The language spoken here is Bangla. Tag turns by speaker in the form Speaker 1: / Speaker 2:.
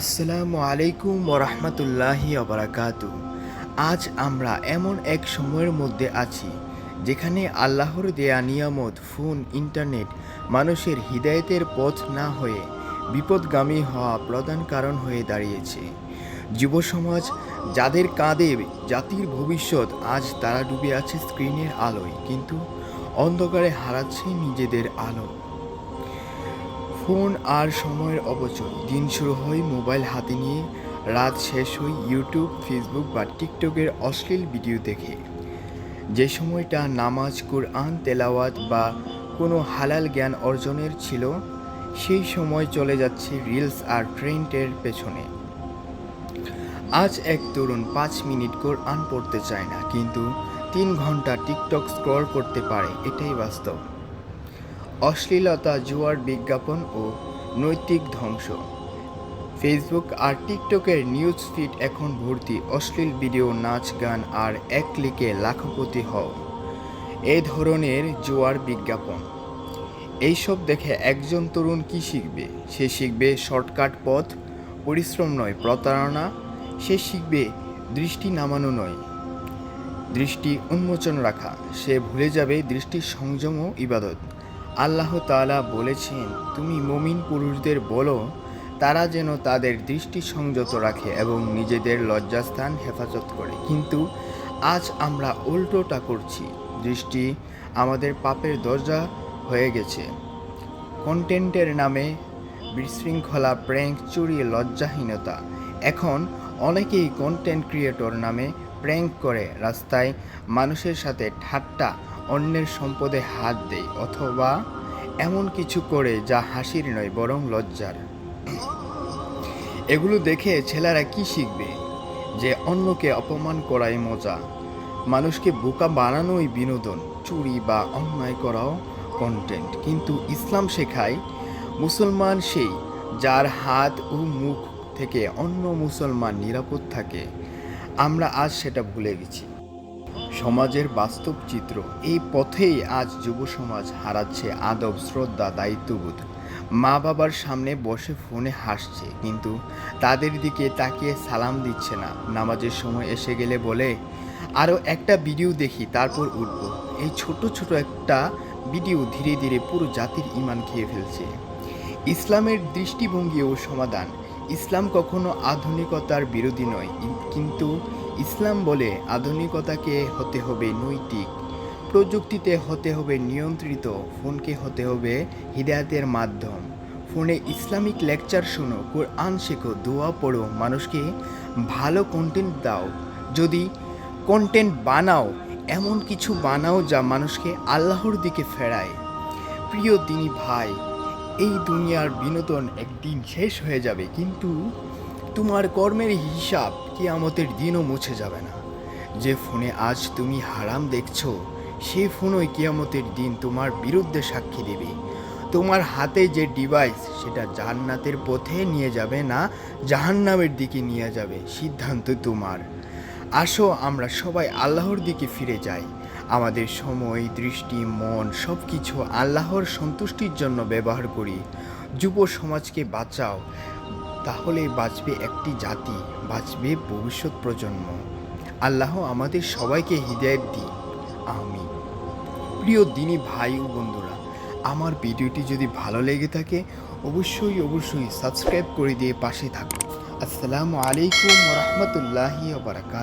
Speaker 1: আসসালামু আলাইকুম ওরহমতুল্লাহি অবরাকাতু আজ আমরা এমন এক সময়ের মধ্যে আছি, যেখানে আল্লাহর দেয়া নিয়ামত, ফোন, ইন্টারনেট, মানুষের হৃদায়তের পথ না হয়ে বিপদগামী হওয়া প্রধান কারণ হয়ে দাঁড়িয়েছে। যুব সমাজ, যাদের কাঁধে জাতির ভবিষ্যৎ আজ তারা ডুবে আছে স্ক্রিনের আলোয়, কিন্তু অন্ধকারে হারাচ্ছে নিজেদের আলো। ফোন আর সময়ের অপচয় দিন শুরু হয় মোবাইল হাতে নিয়ে, রাত শেষ হয় ইউটিউব, ফেসবুক বা টিকটকের অশ্লীল ভিডিও দেখে। যে সময়টা নামাজ, কোরআন, তেলাওয়াত বা কোনো হালাল জ্ঞান অর্জনের ছিল, সেই সময় চলে যাচ্ছে রিলস আর ট্রেন্ডের পেছনে। আজ এক তরুণ পাঁচ মিনিট কোরআন পড়তে চায় না, কিন্তু তিন ঘণ্টা টিকটক স্ক্রল করতে পারে, এটাই বাস্তব। অশ্লীলতা, জুয়ার বিজ্ঞাপন ও নৈতিক ধ্বংস। ফেসবুক আর টিকটকের নিউজ ফিড এখন ভর্তি। অশ্লীল ভিডিও নাচ, গান আর এক ক্লিকে লাখপতি হও। এ ধরনের জুয়ার বিজ্ঞাপন। এইসব দেখে একজন তরুণ কি শিখবে? সে শিখবে শর্টকাট পথ, পরিশ্রম নয়, প্রতারণা। সে শিখবে দৃষ্টি নামানো নয়, দৃষ্টি উন্মোচন রাখা। সে ভুলে যাবে দৃষ্টি সংযম ও ইবাদত। আল্লাহ তাআলা বলেছেন, তুমি মমিন পুরুষদের বলো, তারা যেন তাদের দৃষ্টি সংযত রাখে এবং নিজেদের লজ্জাস্থান হেফাজত করে। কিন্তু আজ আমরা উল্টোটা করছি। দৃষ্টি আমাদের পাপের দরজা হয়ে গেছে। কন্টেন্টের নামে বিশৃঙ্খলা, প্র্যাঙ্ক, চুরি, লজ্জাহীনতা। এখন অনেকেই কন্টেন্ট ক্রিয়েটর নামে প্র্যাঙ্ক করে। রাস্তায় মানুষের সাথে ঠাট্টা অন্যের সম্পদে হাত দেয় অথবা এমন কিছু করে যা হাসির নয়, বরং লজ্জার। এগুলো দেখে ছেলেরা কি শিখবে? যে অন্যকে অপমান করাই মজা। মানুষকে বোকা বানানোই বিনোদন, চুরি বা অন্যায় করাও কন্টেন্ট কিন্তু ইসলাম শেখায়, মুসলমান সেই যার হাত ও মুখ থেকে অন্য মুসলমান নিরাপদ থাকে। আমরা আজ সেটা ভুলে গেছি। সমাজের বাস্তব চিত্র। এই পথেই আজ যুব সমাজ হারাচ্ছে আদব, শ্রদ্ধা, দায়িত্ববোধ। মা বাবার সামনে বসে ফোনে হাসছে, কিন্তু তাদের দিকে তাকিয়ে সালাম দিচ্ছে না। নামাজের সময় এসে গেলে বলে আরও একটা ভিডিও দেখি, তারপর উঠব। এই ছোট ছোট একটা ভিডিও ধীরে ধীরে পুরো জাতির ইমান খেয়ে ফেলছে। ইসলামের দৃষ্টিভঙ্গি ও সমাধান। ইসলাম কখনো আধুনিকতার বিরোধী নয়, কিন্তু ইসলাম বলে আধুনিকতাকে হতে হবে নৈতিক, প্রযুক্তিতে হতে হবে নিয়ন্ত্রিত, ফোনকে হতে হবে হৃদায়তের মাধ্যম। ফোনে ইসলামিক লেকচার শোনো, কোরআন শেখো, দোয়া পড়ো, মানুষকে ভালো কন্টেন্ট দাও। যদি কন্টেন্ট বানাও, এমন কিছু বানাও যা মানুষকে আল্লাহর দিকে ফেরায়। প্রিয় তিনি ভাই, এই দুনিয়ার বিনোদন একদিন শেষ হয়ে যাবে, কিন্তু তোমার কর্মের হিসাব কিয়ামতের দিনও মুছে যাবে না। যে ফোনে আজ তুমি হারাম দেখছ সেই ফোনই কিয়ামতের দিন তোমার বিরুদ্ধে সাক্ষী দেবে। তোমার হাতে যে ডিভাইস সেটা জান্নাতের পথে নিয়ে যাবে না, জাহান্নামের দিকে নিয়ে যাবে, সিদ্ধান্ত তোমার। আসো, আমরা সবাই আল্লাহর দিকে ফিরে যাই। আমাদের সময়, দৃষ্টি, মন সব কিছু আল্লাহর সন্তুষ্টির জন্য ব্যবহার করি। যুব সমাজকে বাঁচাও। তাহলে বাঁচবে একটি জাতি, বাঁচবে ভবিষ্যৎ প্রজন্ম। আল্লাহ আমাদের সবাইকে হৃদয়ের দিন আমি প্রিয় দিনী ভাই ও বন্ধুরা, আমার ভিডিওটি যদি ভালো লেগে থাকে, অবশ্যই অবশ্যই সাবস্ক্রাইব করে দিয়ে পাশে থাকুন। আসসালামু আলাইকুম রহমতুল্লাহি বারাকাত